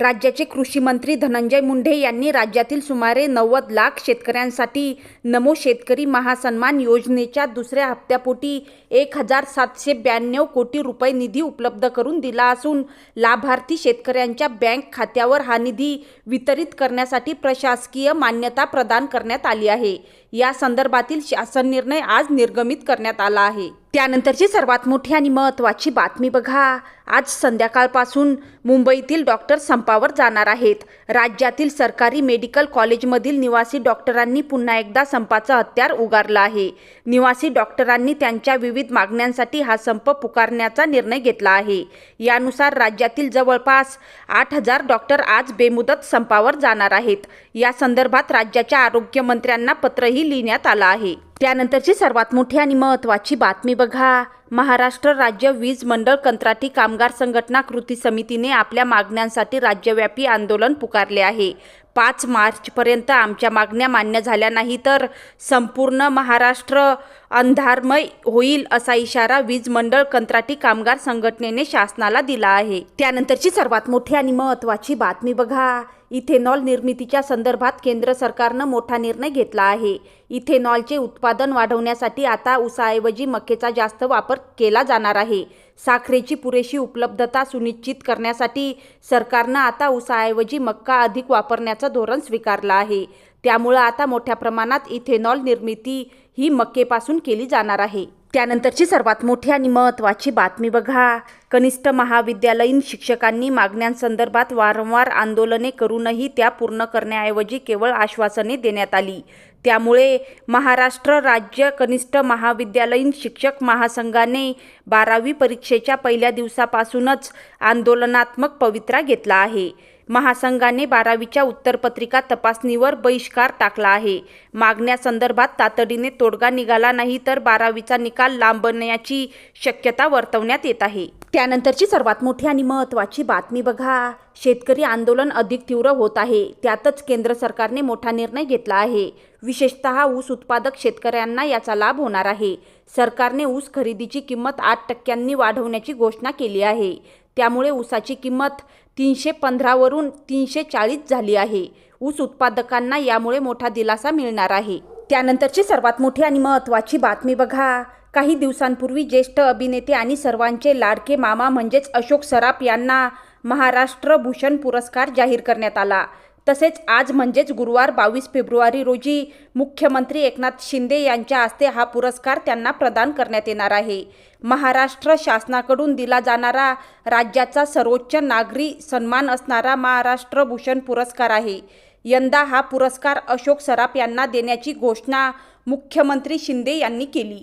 राज्याचे कृषी मंत्री धनंजय मुंडे यांनी राज्यातील सुमारे नव्वद लाख शेतकऱ्यांसाठी नमो शेतकरी महासन्मान योजनेच्या दुसऱ्या हप्त्यापोटी एक हजार सातशे ब्याण्णव कोटी रुपये निधी उपलब्ध करून दिला असून लाभार्थी शेतकऱ्यांच्या बँक खात्यावर हा निधी वितरित करण्यासाठी प्रशासकीय मान्यता प्रदान करण्यात आली आहे. या संदर्भातील शासन निर्णय आज निर्गमित करण्यात आला आहे. त्यानंतरची सर्वात मोठी आणि महत्त्वाची बातमी बघा. आज संध्याकाळपासून मुंबईतील डॉक्टर संपावर जाणार आहेत. राज्यातील सरकारी मेडिकल कॉलेजमधील निवासी डॉक्टरांनी पुन्हा एकदा संपाचं हत्यार उगारलं आहे. निवासी डॉक्टरांनी त्यांच्या विविध मागण्यांसाठी हा संप पुकारण्याचा निर्णय घेतला आहे. यानुसार राज्यातील जवळपास आठ हजार डॉक्टर आज बेमुदत संपावर जाणार आहेत. या संदर्भात राज्याच्या आरोग्यमंत्र्यांना पत्रही लिहिण्यात आलं आहे. त्यानंतरची सर्वात मोठी आणि महत्त्वाची बातमी बघा. महाराष्ट्र राज्य वीज मंडळ कंत्राटी कामगार संघटना कृती समितीने आपल्या मागण्यांसाठी राज्यव्यापी आंदोलन पुकारले आहे. पाच मार्चपर्यंत आमच्या मागण्या मान्य झाल्या नाही तर संपूर्ण महाराष्ट्र अंधारमय होईल असा इशारा वीज मंडळ कंत्राटी कामगार संघटनेने शासनाला दिला आहे. त्यानंतरची सर्वात मोठी आणि महत्त्वाची बातमी बघा. इथेनॉल निर्मितीच्या संदर्भात केंद्र सरकारनं मोठा निर्णय घेतला आहे. इथेनॉलचे उत्पादन वाढवण्यासाठी आता उसाऐवजी मक्केचा जास्त वापर केला जाणार आहे. साखरेची पुरेशी उपलब्धता सुनिश्चित करण्यासाठी सरकारनं आता उसाऐवजी मक्का अधिक वापरण्याचं धोरण स्वीकारलं आहे. त्यामुळं आता मोठ्या प्रमाणात इथेनॉल निर्मिती ही मक्केपासून केली जाणार आहे. त्यानंतरची सर्वात मोठी आणि महत्त्वाची बातमी बघा. कनिष्ठ महाविद्यालयीन शिक्षकांनी मागण्यांसंदर्भात वारंवार आंदोलने करूनही त्या पूर्ण करण्याऐवजी केवळ आश्वासने देण्यात आली. त्यामुळे महाराष्ट्र राज्य कनिष्ठ महाविद्यालयीन शिक्षक महासंघाने बारावी परीक्षेच्या पहिल्या दिवसापासूनच आंदोलनात्मक पवित्रा घेतला आहे. महासंघाने बारावीच्या उत्तरपत्रिका तपासणीवर बहिष्कार टाकला आहे. मागण्यासंदर्भात तातडीने तोडगा निघाला नाही तर बारावीचा निकाल लांबण्याची शक्यता वर्तवण्यात येत आहे. त्यानंतरची सर्वात मोठी आणि महत्त्वाची बातमी बघा. शेतकरी आंदोलन अधिक तीव्र होत आहे. त्यातच केंद्र सरकारने मोठा निर्णय घेतला आहे. विशेषतः ऊस उत्पादक शेतकऱ्यांना याचा लाभ होणार आहे. सरकारने ऊस खरेदीची किंमत आठ टक्क्यांनी वाढवण्याची घोषणा केली आहे. त्यामुळे ऊसाची किंमत तीनशे पंधरावरून तीनशे चाळीस झाली आहे. ऊस उत्पादकांना यामुळे मोठा दिलासा मिळणार आहे. त्यानंतरची सर्वात मोठी आणि महत्त्वाची बातमी बघा. काही दिवसांपूर्वी ज्येष्ठ अभिनेते आणि सर्वांचे लाडके मामा म्हणजेच अशोक सराफ यांना महाराष्ट्र भूषण पुरस्कार जाहीर करण्यात आला. तसेच आज म्हणजेच गुरुवार बावीस फेब्रुवारी रोजी मुख्यमंत्री एकनाथ शिंदे यांच्या हस्ते हा पुरस्कार त्यांना प्रदान करण्यात येणार आहे. महाराष्ट्र शासनाकडून दिला जाणारा राज्याचा सर्वोच्च नागरी सन्मान असणारा महाराष्ट्र भूषण पुरस्कार आहे. यंदा हा पुरस्कार अशोक सराफ यांना देण्याची घोषणा मुख्यमंत्री शिंदे यांनी केली.